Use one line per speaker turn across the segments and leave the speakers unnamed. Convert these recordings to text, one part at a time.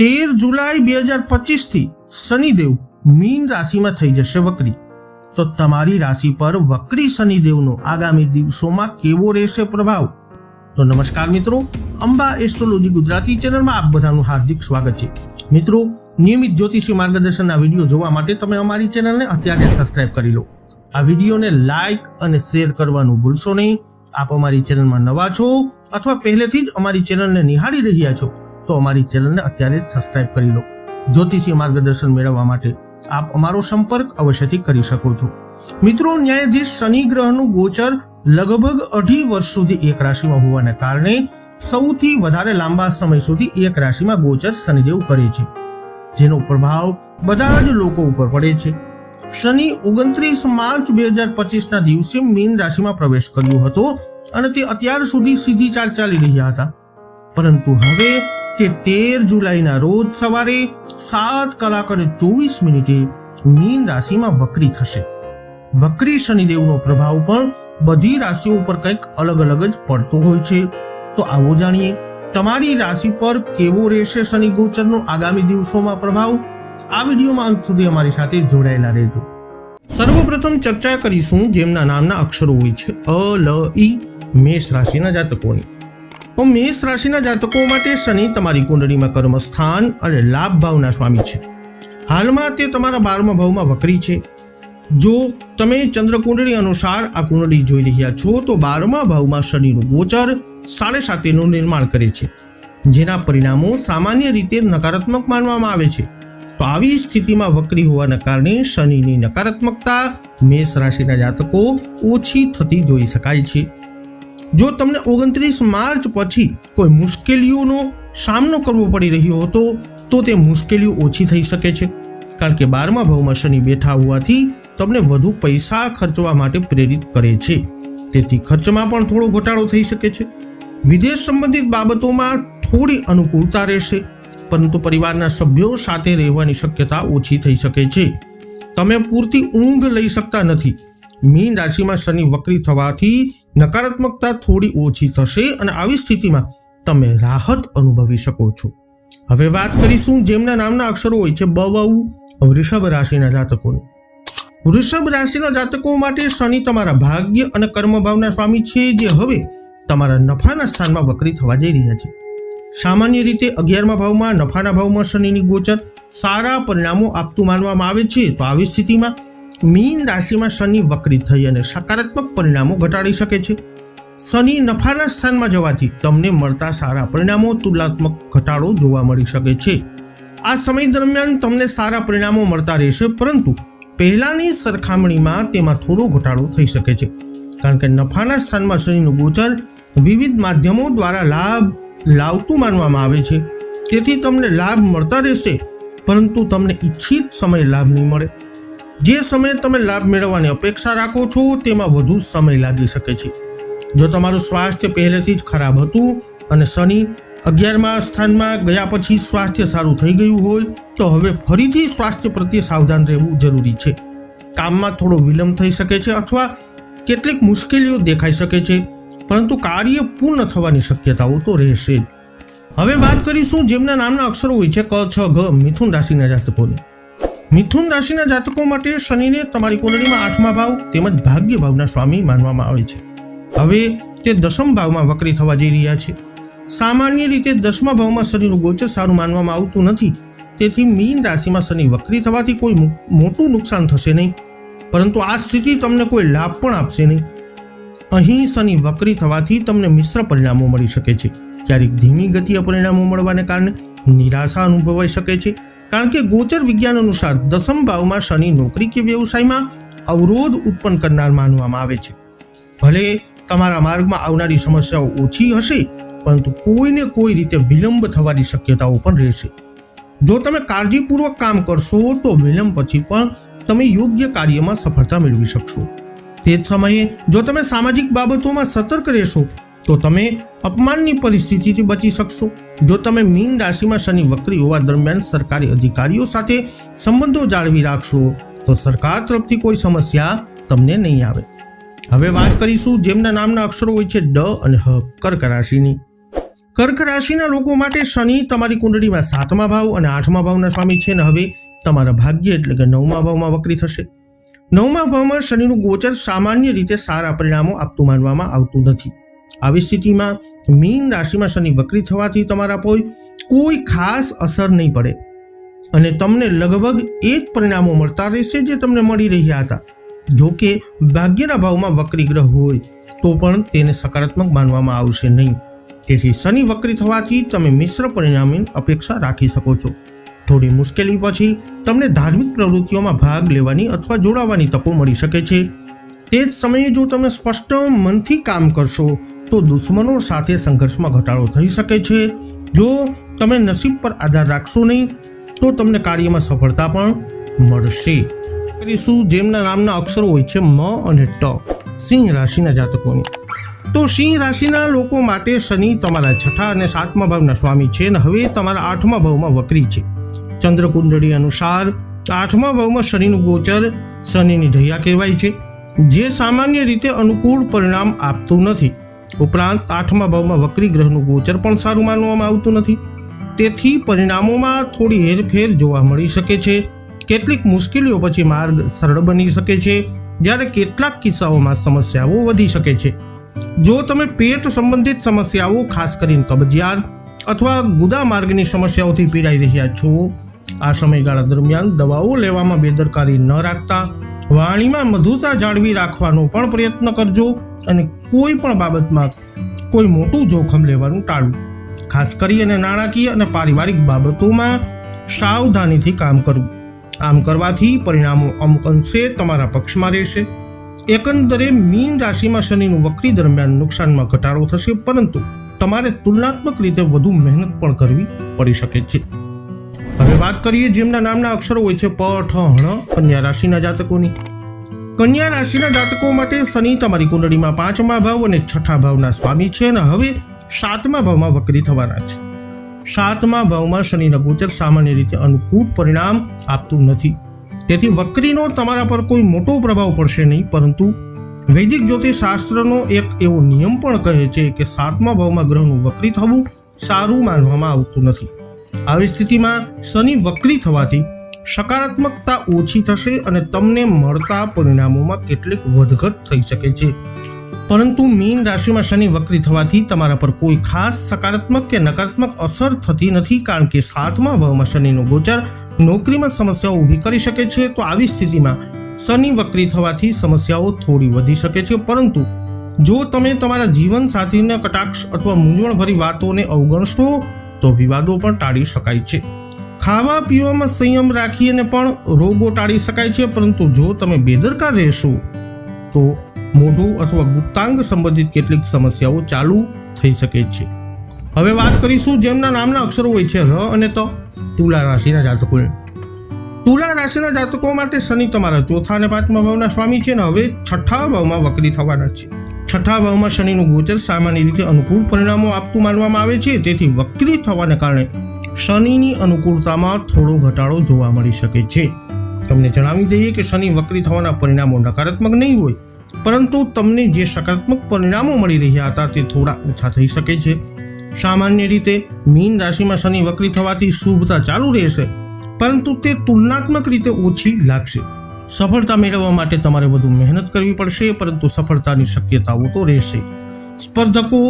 તેર જુલાઈ બે હજાર પચીસથી શનિદેવ મીન રાશિમાં થઈ જશે વક્રી. તો તમારી રાશિ પર વક્રી શનિદેવનો આગામી દિવસોમાં કેવો રહેશે પ્રભાવ? તો નમસ્કાર મિત્રો, અંબા એસ્ટ્રોલોજી ગુજરાતી ચેનલમાં આપ બધાનું હાર્દિક સ્વાગત છે. મિત્રો, નિયમિત જ્યોતિષી માર્ગદર્શનના વીડિયો જોવા માટે તમે અમારી ચેનલને અત્યારે સબસ્ક્રાઇબ કરી લો. આ વિડીયોને લાઈક અને શેર કરવાનું ભૂલશો નહીં. આપ અમારી ચેનલમાં નવા છો અથવા પહેલેથી જ અમારી ચેનલને નિહાળી રહ્યા છો તો અમારી ચેનલને અત્યારે સબસ્ક્રાઇબ કરી લો. જ્યોતિષીય માર્ગદર્શન મેળવવા માટે આપ અમારો સંપર્ક અવશ્યથી કરી શકો છો. મિત્રો, ન્યાયાધીશ શનિ ગ્રહનું ગોચર લગભગ અઢી વર્ષ સુધી એક રાશિમાં હોવાને કારણે સૌથી વધારે લાંબા સમય સુધી એક રાશિમાં ગોચર શનિદેવ કરે છે. જેનો પ્રભાવ બધા જ લોકો ઉપર પડે છે. શનિ ઓગણત્રીસ માર્ચ બે હજાર પચીસના દિવસે મીન રાશિમાં પ્રવેશ કર્યો હતો અને તે અત્યાર સુધી સીધી ચાલ ચાલી રહ્યા હતા. પરંતુ હવે તે તેર જુલાઈના રોજ સવારે સાત કલાક અને ચોવીસ મિનિટે મીન રાશિમાં વક્રી થશે. વક્રી શનિદેવનો પ્રભાવ પણ બધી રાશિઓ ઉપર કંઈક અલગ અલગ જ પડતો હોય છે. તો આવો જાણીએ, તમારી રાશિ પર કેવો રહેશે શનિ ગોચરનો આગામી દિવસોમાં પ્રભાવ? આ વિડીયોમાં અંત સુધી અમારી સાથે જોડાયેલા રહેજો. સર્વપ્રથમ ચર્ચા કરીશું જેમના નામના અક્ષરો હોય છે અ, લ, ઈ, મેષ રાશિના જાતકોની. તો મેષ રાશિના જાતકો માટે શનિ તમારી કુંડળીમાં કર્મસ્થાન અને લાભ ભાવના સ્વામી છે. હાલમાં તે તમારા બારમા ભાવમાં વકરી છે. જો તમે ચંદ્ર કુંડળી અનુસાર આ કુંડળી જોઈ રહ્યા છો, તો બારમા ભાવમાં શનિનું ગોચર સાડે સાતેનું નિર્માણ કરે છે. જેના પરિણામો સામાન્ય રીતે નકારાત્મક માનવામાં આવે છે. તો આવી સ્થિતિમાં વકરી હોવાના કારણે શનિની નકારાત્મકતા મેષ રાશિના જાતકો ઓછી થતી જોઈ શકાય છે. જો તમને ઓગણત્રીસ માર્ચ પછી કોઈ મુશ્કેલીઓનો સામનો કરવો પડી રહ્યો હતો, તો તે મુશ્કેલીઓ ઓછી થઈ શકે છે. કારણ કે બારમા ભાવમાં શનિ બેઠા હોવાથી તમને વધુ પૈસા ખર્ચવા માટે પ્રેરિત કરે છે. તેથી ખર્ચમાં પણ થોડો ઘટાડો થઈ શકે છે. વિદેશ સંબંધિત બાબતોમાં થોડી અનુકૂળતા રહેશે, પરંતુ પરિવારના સભ્યો સાથે રહેવાની શક્યતા ઓછી થઈ શકે છે. તમે પૂરતી ઊંઘ લઈ શકતા નથી. મીન રાશિમાં શનિ વક્રી થવાથી નકારાત્મકતા થોડી ઓછી થશે અને આવી સ્થિતિમાં તમે રાહત અનુભવી શકો છો. હવે વાત કરીશું જેમના નામના અક્ષરો હોય છે બવઉ વૃષભ રાશિના જાતકોની. વૃષભ રાશિના જાતકો માટે શનિ તમારા ભાગ્ય અને કર્મભાવના સ્વામી છે જે હવે તમારા નફાના સ્થાનમાં વક્રી થવા જઈ રહ્યા છે. સામાન્ય રીતે અગિયારમા ભાવમાં, નફાના ભાવમાં શનિની ગોચર સારા પરિણામો આપતું માનવામાં આવે છે. તો આવી સ્થિતિમાં મીન રાશિમાં શનિ વક્રી થઈ અને સકારાત્મક પરિણામો ઘટાડી શકે છે. શનિ નફાના સ્થાનમાં જવાથી તમને મળતા સારા પરિણામો, તુલનાત્મક ઘટાડો જોવા મળી શકે છે. આ સમય દરમિયાન તમને સારા પરિણામો મળતા રહેશે, પરંતુ પહેલાની સરખામણીમાં તેમાં થોડો ઘટાડો થઈ શકે છે. કારણ કે નફાના સ્થાનમાં શનિનું ગોચર વિવિધ માધ્યમો દ્વારા લાભ લાવતું માનવામાં આવે છે. તેથી તમને લાભ મળતા રહેશે, પરંતુ તમને ઈચ્છિત સમય લાભ નહીં મળે. જે સમયે તમે લાભ મેળવવાની અપેક્ષા રાખો છો, તેમાં વધુ સમય લાગી શકે છે. જો તમારું સ્વાસ્થ્ય પહેલેથી જ ખરાબ હતું અને શનિ અગિયારમા સ્થાનમાં ગયા પછી સ્વાસ્થ્ય સારું થઈ ગયું હોય, તો હવે ફરીથી સ્વાસ્થ્ય પ્રત્યે સાવધાન રહેવું જરૂરી છે. કામમાં થોડો વિલંબ થઈ શકે છે અથવા કેટલીક મુશ્કેલીઓ દેખાઈ શકે છે, પરંતુ કાર્ય પૂર્ણ થવાની શક્યતાઓ તો રહેશે જ. હવે વાત કરીશું જેમના નામના અક્ષરો હોય છે ક, છ ઘ મિથુન રાશિના જાતકોની. મિથુન રાશિના જાતકો માટે શનિને તમારી કુંડળીમાં આઠમા ભાવ તેમજ ભાગ્ય ભાવના સ્વામી માનવામાં આવે છે. હવે તે દસમ ભાવમાં વક્રી થવા જઈ રહ્યા છે. સામાન્ય રીતે દસમા ભાવમાં શનિનું ગોચર સારું માનવામાં આવતું નથી. તેથી મીન રાશિમાં શનિ વક્રી થવાથી કોઈ મોટું નુકસાન થશે નહીં. પરંતુ આ સ્થિતિ તમને કોઈ લાભ પણ આપશે નહીં. અહીં શનિ વક્રી થવાથી તમને મિશ્ર પરિણામો મળી શકે છે. ક્યારેક ધીમી ગતિએ પરિણામો મળવાને કારણે નિરાશા અનુભવાઈ શકે છે. કારણ કે ગોચર વિજ્ઞાન અનુસાર દસમ ભાવમાં શનિ નોકરી કે વ્યવસાયમાં અવરોધ ઉત્પન્ન કરનાર માનવામાં આવે છે. ભલે તમારા માર્ગમાં આવનારી સમસ્યાઓ ઓછી હશે, પરંતુ કોઈને કોઈ રીતે વિલંબ થવાની શક્યતાઓ પણ રહેશે. જો તમે કાળજીપૂર્વક કામ કરશો, તો વિલંબ પછી પણ તમે યોગ્ય કાર્યમાં સફળતા મેળવી શકશો. તે જ સમયે જો તમે સામાજિક બાબતોમાં સતર્ક રહેશો તો તમે અપમાનની પરિસ્થિતિથી બચી શકશો. જો તમે મીન રાશિમાં શનિ વક્રી હોવા દરમિયાન સરકારી અધિકારીઓ સાથે સંબંધો જાળવી રાખશો, તો સરકાર તરફથી કોઈ સમસ્યા તમને નહીં આવે. હવે વાત કરીશું જેમના નામના અક્ષરો હોય છે ડ અને હ, કર્ક રાશિની. કર્ક રાશિના લોકો માટે શનિ તમારી કુંડળીમાં સાતમા ભાવ અને આઠમા ભાવના સ્વામી છે ને હવે તમારા ભાગ્ય એટલે કે નવમા ભાવમાં વક્રી થશે. નવમા ભાવમાં શનિનું ગોચર સામાન્ય રીતે સારા પરિણામો આપતું માનવામાં આવતું નથી. આવી સ્થિતિમાં મીન રાશિમાં શનિ વક્રી થવાથી તમારા કોઈ કોઈ ખાસ અસર નહીં પડે. અને તમને લગભગ એ જ પરિણામો મળતા રહેશે જે તમને મળી રહ્યા હતા. જો કે ભાગ્યના ભાવમાં વક્રી ગ્રહ હોય, તો પણ તેને સકારાત્મક માનવામાં આવશે નહીં. તેથી શનિ વક્રી થવાથી તમે મિશ્ર પરિણામની અપેક્ષા રાખી શકો છો. થોડી મુશ્કેલી પછી તમને ધાર્મિક પ્રવૃત્તિઓમાં ભાગ લેવાની અથવા જોડાવાની તકો મળી શકે છે. તે જ સમયે જો તમે સ્પષ્ટ મનથી કામ કરશો તો દુશ્મનો સાથે સંઘર્ષમાં ઘટાડો થઈ શકે છે. જો તમે નસીબ પર આધાર રાખશો નહીં, તો તમને કાર્યમાં સફળતા પણ મળશે. કરીશું, જેમના નામના અક્ષરો હોય છે મ અને ટ, સિંહ રાશિના જાતકોની. તો સિંહ રાશિના લોકો માટે શનિ તમારા છઠ્ઠા અને સાતમા ભાવના સ્વામી છે અને હવે તમારા આઠમા ભાવમાં વકરી છે. ચંદ્ર કુંડળી અનુસાર આઠમા ભાવમાં શનિનું ગોચર શનિની ઢૈયા કહેવાય છે. જે સામાન્ય રીતે અનુકૂળ પરિણામ આપતું નથી. ઉપરાંત આઠમા ભાવમાં વક્રી ગ્રહનું ગોચર પણ સારું માનવામાં આવતું નથી. તેથી પરિણામોમાં થોડી હેરફેર જોવા મળી શકે છે. કેટલીક મુશ્કેલીઓ પછી માર્ગ સરળ બની શકે છે. જ્યારે કેટલાક કિસ્સાઓમાં સમસ્યાઓ વધી શકે છે. જો તમે પેટ સંબંધિત સમસ્યાઓ, ખાસ કરીને કબજિયાત અથવા ગુદા માર્ગની સમસ્યાઓથી પીડાઈ રહ્યા છો, આ સમયગાળા દરમિયાન દવાઓ લેવામાં બેદરકારી ન રાખતા, વાણીમાં મધુરતા જાળવી રાખવાનો પણ પ્રયત્ન કરજો અને કોઈ પણ બાબતમાં કોઈ મોટું જોખમ લેવાનું ટાળવું. ખાસ કરી અને નાણાકીય અને પારિવારિક બાબતોમાં સાવધાનીથી કામ કરવું. આમ કરવાથી પરિણામો અમુક અંશે તમારા પક્ષમાં રહેશે. એકંદરે મીન રાશિમાં શનિનું વક્રી દરમિયાન નુકસાનમાં ઘટાડો થશે, પરંતુ તમારે તુલનાત્મક રીતે વધુ મહેનત પણ કરવી પડી શકે છે. હવે વાત કરીએ જેમના નામના અક્ષરો હોય છે, પ, ઠ હણ કન્યા રાશિના જાતકોની. કન્યા રાશિના જાતકો માટે શનિ તમારી કુંડળીમાં પાંચમા ભાવ અને છઠ્ઠા ભાવના સ્વામી છે અને હવે સાતમા ભાવમાં વક્રી થવાના છે. સાતમા ભાવમાં શનિના ગોચર સામાન્ય રીતે અનુકૂળ પરિણામ આપતું નથી. તેથી વક્રીનો તમારા પર કોઈ મોટો પ્રભાવ પડશે નહીં, પરંતુ વૈદિક જ્યોતિષ શાસ્ત્રનો એક એવો નિયમ પણ કહે છે કે સાતમા ભાવમાં ગ્રહનું વક્રી થવું સારું માનવામાં આવતું નથી. આવી સ્થિતિમાં શનિ વક્રી થવાથી સકારાત્મકતા ઓછી થશે અને તમને મળતા પરિણામોમાં કેટલીક વધઘટ થઈ શકે છે. પરંતુ મીન રાશિમાં શનિ વક્રી થવાથી તમારા પર કોઈ ખાસ સકારાત્મક કે નકારાત્મક અસર થતી નથી, કારણ કે સાતમા ભાવમાં શનિનો ગોચર નોકરીમાં સમસ્યાઓ ઊભી કરી શકે છે. તો આવી સ્થિતિમાં શનિ વક્રી થવાથી સમસ્યાઓ થોડી વધી શકે છે. પરંતુ જો તમે તમારા જીવન સાથીના કટાક્ષ અથવા મૂંઝવણભરી વાતોને અવગણશો, તો વિવાદો પણ ટાળી શકાય છે. ખાવા પીવામાં સંયમ રાખીને પણ રોગો ટાળી શકાય છે, પરંતુ જો તમે બેદરકાર રહેશો, તો મોઢું અથવા ગુપ્તાંગ સંબંધિત કેટલીક સમસ્યાઓ ચાલુ થઈ શકે છે. હવે વાત કરીશું જેમના નામના અક્ષરો હોય છે ર અને ત. તુલા રાશિના જાતકોને તુલા રાશિના જાતકો માટે શનિ તમારા ચોથા અને પાંચમા ભાવના સ્વામી છે ને હવે છઠ્ઠા ભાવમાં વક્રી થવાના છે. છઠ્ઠા ભાવમાં શનિનું ગોચર સામાન્ય રીતે અનુકૂળ પરિણામો આપતું માનવામાં આવે છે, તેથી વક્રી થવાને કારણે શનિની અનુકૂળતામાં થોડો ઘટાડો જોવા મળી શકે છે. તમને જણાવી દઈએ કે શનિ વક્રી થવાના પરિણામો નકારાત્મક નહીં હોય, પરંતુ તમને જે સકારાત્મક પરિણામો મળી રહ્યા હતા તે થોડા ઓછા થઈ શકે છે. સામાન્ય રીતે મીન રાશિમાં શનિ વક્રી થવાથી શુભતા ચાલુ રહેશે, પરંતુ તે તુલનાત્મક રીતે ઓછી લાગશે. સફળતા મેળવવા માટે તમારે વધુ મહેનત કરવી પડશે, પરંતુ સફળતાની શક્યતાઓ તો રહેશે. સ્પર્ધકો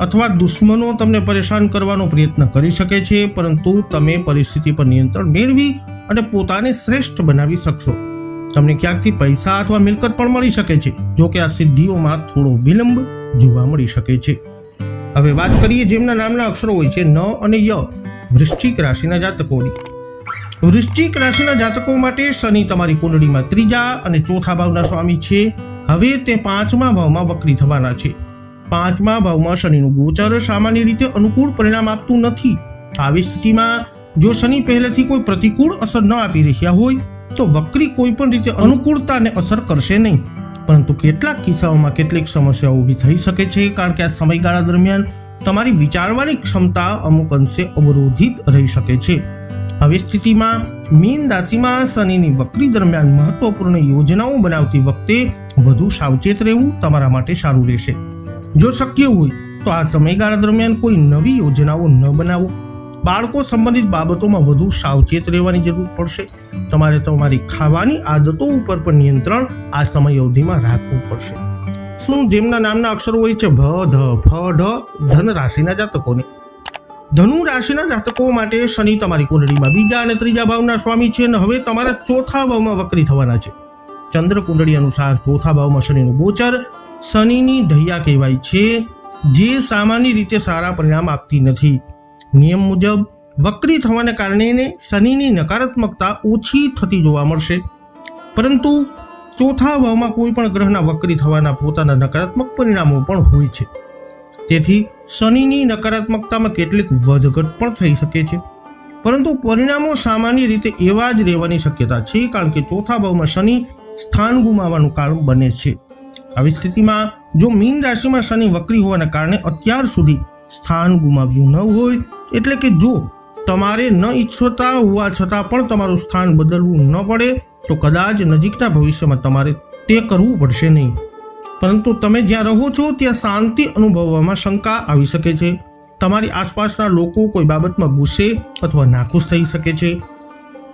અથવા દુશ્મનો તમને પરેશાન કરવાનો પ્રયત્ન કરી શકે છે, પરંતુ તમે પરિસ્થિતિ પર નિયંત્રણ મેળવી અને પોતાને શ્રેષ્ઠ બનાવી શકશો. તમને ક્યાંકથી પૈસા અથવા મિલકત પણ મળી શકે છે, જો કે આ સિદ્ધિઓમાં થોડો વિલંબ જોવા મળી શકે છે. હવે વાત કરીએ જેમના નામના અક્ષરો હોય છે, ન અને ય, વૃશ્ચિક રાશિના જાતકોની. વૃશ્ચિક રાશિના જાતકો માટે શનિ તમારી કુંડળીમાં ત્રીજા અને ચોથા ભાવના સ્વામી છે. હવે તે પાંચમા ભાવમાં વક્રી થવાના છે. પાંચમા ભાવમાં શનિનું ગોચર સામાન્ય રીતે અનુકૂળ પરિણામ આપતું નથી. આવી સ્થિતિમાં જો શનિ પહેલેથી કોઈ પ્રતિકૂળ અસર ન આપી રહ્યા હોય, તો વક્રી કોઈ પણ રીતે અનુકૂળતાને અસર કરશે નહીં. પરંતુ કેટલાક કિસ્સાઓમાં કેટલીક સમસ્યાઓ ઊભી થઈ શકે છે, કારણ કે આ સમયગાળા દરમિયાન તમારી વિચારવાની ક્ષમતા અમુક અંશે અવરોધિત રહી શકે છે. આવી સ્થિતિમાં મીન રાશિમાં શનિની વક્રી દરમિયાન મહત્વપૂર્ણ યોજનાઓ બનાવતી વખતે વધુ સાવચેત રહેવું તમારા માટે સારું રહેશે. જો શક્ય હોય, તો આ સમયગાળા દરમિયાન કોઈ નવી યોજનાઓ ન બનાવો. બાળકો સંબંધિત બાબતોમાં વધુ સાવચેત રહેવાની જરૂર પડશે. તમારે તમારી ખાવાની આદતો ઉપર પણ નિયંત્રણ આ સમય અવધિમાં રાખવું પડશે. શું જેમના નામના અક્ષરો હોય છે? ભ, ધ, ફ, ઢ, ધન રાશિના જાતકોને. ધનુ રાશિના જાતકો માટે શનિ તમારી કુંડળીમાં બીજા અને ત્રીજા ભાવના સ્વામી છે અને હવે તમારા ચોથા ભાવમાં વક્રી થવાના છે. ચંદ્ર કુંડળી અનુસાર ચોથા ભાવમાં શનિનું ગોચર શનિની ધૈયા કહેવાય છે, જે સામાન્ય રીતે સારા પરિણામ આપતી નથી. નિયમ મુજબ, વક્રી થવાને કારણે શનિની નકારાત્મકતા ઓછી થતી જોવા મળશે. પરંતુ ચોથા ભાવમાં કોઈ પણ ગ્રહના વક્રી થવાના પોતાના નકારાત્મક પરિણામો પણ હોય છે. તેથી શનિની નકારાત્મકતામાં કેટલીક વધઘટ પણ થઈ શકે છે. પરંતુ પરિણામો સામાન્ય રીતે એવા જ રહેવાની શક્યતા છે, કારણ કે ચોથા ભાવમાં શનિ સ્થાન ગુમાવવાનું કારણ બને છે. આવી સ્થિતિમાં જો મીન રાશિમાં શનિ વક્રી હોવાના કારણે અત્યાર સુધી સ્થાન ગુમાવ્યું ન હોય, એટલે કે જો તમારે ન ઈચ્છતા હોવા છતાં પણ તમારું સ્થાન બદલવું ન પડે, તો કદાચ નજીકના ભવિષ્યમાં તમારે તે કરવું પડશે નહીં. પરંતુ તમે જ્યાં રહો છો, ત્યાં શાંતિ અનુભવવામાં શંકા આવી શકે છે. તમારી આસપાસના લોકો કોઈ બાબતમાં ગુસ્સે અથવા નાખુશ થઈ શકે છે.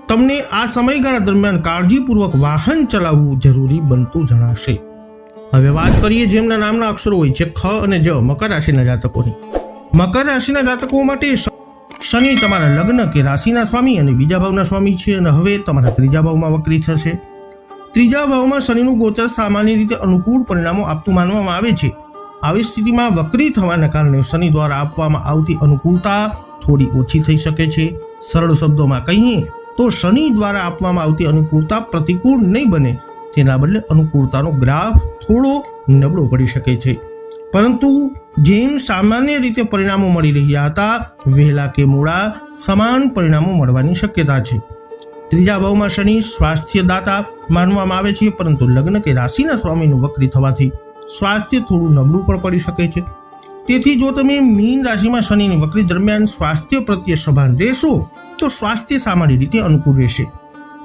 તમને આ સમયગાળા દરમિયાન કાળજીપૂર્વક વાહન ચલાવવું જરૂરી બનતું જણાશે. હવે વાત કરીએ જેમના નામના અક્ષરો હોય છે ખ અને જ, મકર રાશિના જાતકોની. મકર રાશિના જાતકો માટે શનિ તમારા લગ્ન કે રાશિના સ્વામી અને બીજા ભાવના સ્વામી છે અને હવે તમારા ત્રીજા ભાવમાં વક્રી થશે. ત્રીજા ભાવમાં શનિનું ગોચર સામાન્ય રીતે અનુકૂળ પરિણામો આપતું માનવામાં આવે છે. આવી સ્થિતિમાં વક્રી થવાના કારણે શનિ દ્વારા આપવામાં આવતી અનુકૂળતા થોડી ઓછી થઈ શકે છે. સરળ શબ્દોમાં કહીએ તો શનિ દ્વારા આપવામાં આવતી અનુકૂળતા પ્રતિકૂળ નહીં બને. તેના બદલે અનુકૂળતાનો ગ્રાફ થોડો નબળો પડી શકે છે. પરંતુ જેમ સામાન્ય રીતે પરિણામો મળી રહ્યા હતા, વહેલા કે મોડા સમાન પરિણામો મળવાની શક્યતા છે. ત્રીજા ભાવમાં શનિ સ્વાસ્થ્યદાતા માનવામાં આવે છે, પરંતુ લગ્ન કે રાશિના સ્વામીનું વક્રી થવાથી સ્વાસ્થ્ય થોડું નબળું પણ પડી શકે છે. તેથી જો તમે મીન રાશિમાં શનિની વક્રી દરમિયાન સ્વાસ્થ્ય પ્રત્યે સભાન રહેશો, તો સ્વાસ્થ્ય સામાન્ય રીતે અનુકૂળ રહેશે.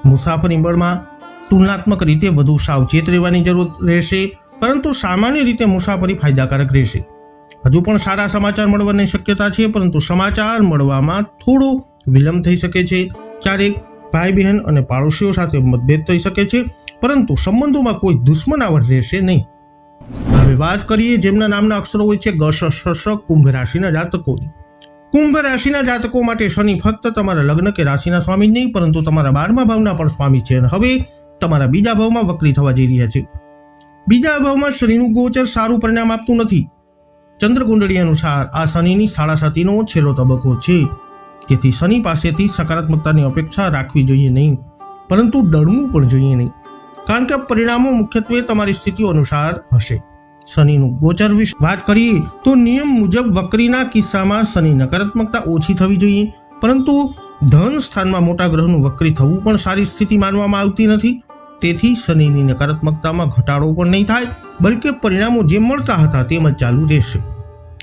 મુસાફરી બળમાં તુલનાત્મક રીતે વધુ સાવચેત રહેવાની જરૂર રહેશે, પરંતુ સામાન્ય રીતે મુસાફરી ફાયદાકારક રહેશે. હજુ પણ સારા સમાચાર મળવાની શક્યતા છે, પરંતુ સમાચાર મળવામાં થોડો વિલંબ થઈ શકે છે. ક્યારેક ભાઈ બહેન અને પાડોશીઓ સાથે મતભેદ થઈ શકે છે, પરંતુ સંબંધોમાં કોઈ દુશ્મનાવટ રહેશે નહીં. હવે વાત કરીએ જેમના નામના અક્ષરો હોય છે ગશ કુંભ રાશિના જાતકોની. કુંભ રાશિના જાતકો માટે શનિ ફક્ત તમારા લગ્ન કે રાશિના સ્વામી નહીં, પરંતુ તમારા બારમા ભાવના પણ સ્વામી છે. હવે તમારા બીજા ભાવમાં વક્રી થવા જઈ રહ્યા છે. બીજા ભાવમાં શનિનું ગોચર સારું પરિણામ આપતું નથી. ચંદ્રકુંડળી અનુસાર આ શનિની સાડાસાતીનો છેલ્લો તબક્કો છે. તેથી શનિ પાસેથી સકારાત્મકતાની અપેક્ષા રાખવી જોઈએ નહીં, પરંતુ ડરવું પણ જોઈએ નહીં. કારણ કે પરિણામો મુખ્યત્વે તમારી સ્થિતિ અનુસાર હશે. શનિનું ગોચર વિશે વાત કરીએ તો નિયમ મુજબ વક્રીના કિસ્સામાં શનિ નકારાત્મકતા ઓછી થવી જોઈએ, પરંતુ ધન સ્થાનમાં મોટા ગ્રહનું વક્રી થવું પણ સારી સ્થિતિ માનવામાં આવતી નથી. તેથી શનિની નકારાત્મકતામાં ઘટાડો પણ નહીં થાય, બલકે પરિણામો જેમ મળતા હતા તેમ જ ચાલુ રહેશે.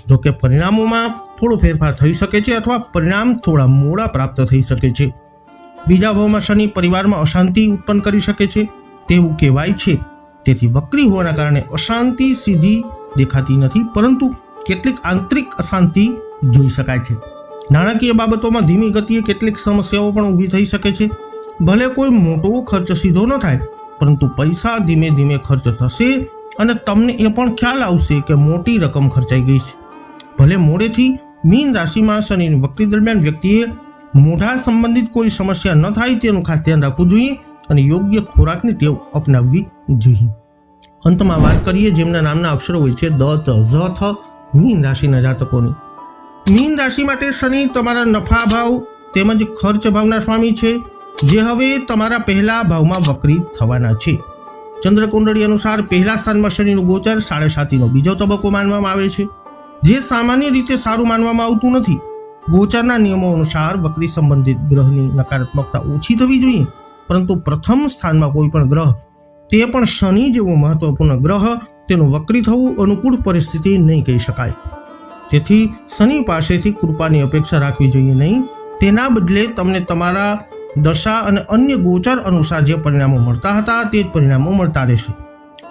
જોકે પરિણામોમાં થોડો ફેરફાર થઈ શકે છે અથવા પરિણામ થોડા મોડા પ્રાપ્ત થઈ શકે છે. બીજા ભાવમાં શનિ પરિવારમાં અશાંતિ ઉત્પન્ન કરી શકે છે, તેવું કહેવાય છે. તેથી વક્રી હોવાના કારણે અશાંતિ સીધી દેખાતી નથી, પરંતુ કેટલીક આંતરિક અશાંતિ જોઈ શકાય છે. નાણાકીય બાબતોમાં ધીમી ગતિએ કેટલીક સમસ્યાઓ પણ ઊભી થઈ શકે છે. ભલે કોઈ મોટો ખર્ચ સીધો ન થાય, પરંતુ પૈસા ધીમે ધીમે ખર્ચ થશે અને તમને એ પણ ખ્યાલ આવશે કે મોટી રકમ ખર્ચાઈ ગઈ છે. ભલે મોડેથી મીન રાશિમાં શનિની વક્તિ દરમિયાન વ્યક્તિએ મોઢા સંબંધિત કોઈ સમસ્યા ન થાય તેનું ખાસ ધ્યાન રાખવું જોઈએ અને યોગ્ય ખોરાકની ટેવ અપનાવવી જોઈએ. અંતમાં વાત કરીએ જેમના નામના અક્ષરો હોય છે, દ ત ઝ, થ, મીન રાશિના જાતકોની. મીન રાશિ માટે શનિ તમારા નફા ભાવ તેમજ ખર્ચ ભાવના સ્વામી છે. જે હવે તમારા પહેલા ભાવમાં વક્રી થવાના છે. ચંદ્રકુંડળી અનુસાર પહેલા સ્થાનમાં શનિનું ગોચર સાડે સાતીનો બીજો તબક્કો માનવામાં આવે છે. જે સામાન્ય રીતે સારું માનવામાં આવતું નથી. ગોચરના નિયમો અનુસાર વક્રી સંબંધિત ગ્રહની નકારાત્મકતા ઓછી થવી જોઈએ. પરંતુ પ્રથમ સ્થાનમાં કોઈ પણ ગ્રહ, તે પણ શનિ જેવો મહત્વપૂર્ણ ગ્રહ, તેનું વક્રી થવું અનુકૂળ પરિસ્થિતિ નહીં કહી શકાય. તેથી શનિ પાસેથી કૃપાની અપેક્ષા રાખવી જોઈએ નહીં. તેના બદલે તમને તમારા દશા અને અન્ય ગોચર અનુસાર જે પરિણામો મળતા હતા તે જ પરિણામો મળતા રહેશે.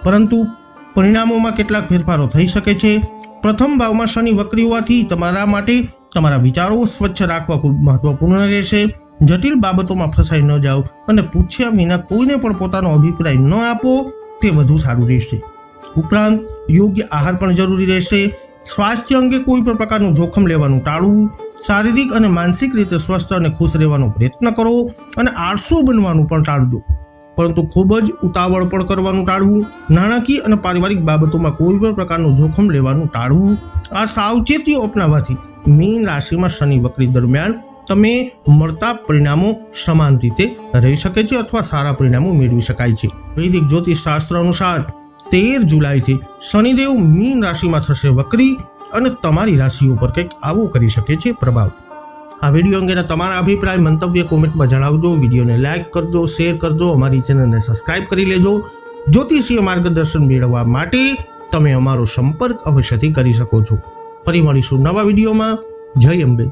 પરંતુ પરિણામોમાં કેટલાક ફેરફારો થઈ શકે છે. પ્રથમ ભાવમાં શનિ વક્રી હોવાથી તમારા માટે તમારા વિચારો સ્વચ્છ રાખવા ખૂબ મહત્વપૂર્ણ રહેશે. જટિલ બાબતોમાં ફસાઈ ન જાઓ અને પૂછ્યા વિના કોઈને પણ પોતાનો અભિપ્રાય ન આપો તે વધુ સારું રહેશે. ઉપરાંત યોગ્ય આહાર પણ જરૂરી રહેશે. સ્વાસ્થ્ય અંગે કોઈ પણ પ્રકારનું જોખમ લેવાનું ટાળવું, શારીરિક અને માનસિક રીતે સ્વસ્થ અને ખુશ રહેવાનો પ્રયત્ન કરો અને આળસુ બનવાનું પણ ટાળજો. પરંતુ ખૂબ જ ઉતાવળ પણ કરવાનું ટાળવું, નાણાકીય અને પારિવારિક બાબતોમાં કોઈ પણ પ્રકારનું જોખમ લેવાનું ટાળવું, આ સાવચેતીઓ અપનાવવાથી મીન રાશિમાં શનિ વક્રી દરમિયાન તમે મળતા પરિણામો સમાન રીતે રહી શકે છે અથવા સારા પરિણામો મેળવી શકાય છે. વૈદિક જ્યોતિષ શાસ્ત્ર અનુસાર તેર જુલાઈથી શનિદેવ મીન રાશિમાં થશે વક્રી અને તમારી રાશિ ઉપર કંઈક આવું કરી શકે છે પ્રભાવ. આ વીડિયો અંગેના તમારા અભિપ્રાય મંતવ્ય કોમેન્ટમાં જણાવજો, વિડીયોને લાઇક કરજો, શેર કરજો, અમારી ચેનલને સબસ્ક્રાઇબ કરી લેજો. જ્યોતિષીય માર્ગદર્શન મેળવવા માટે તમે અમારો સંપર્ક અવશ્યથી કરી શકો છો. ફરી મળીશું નવા વિડીયોમાં. જય અંબે.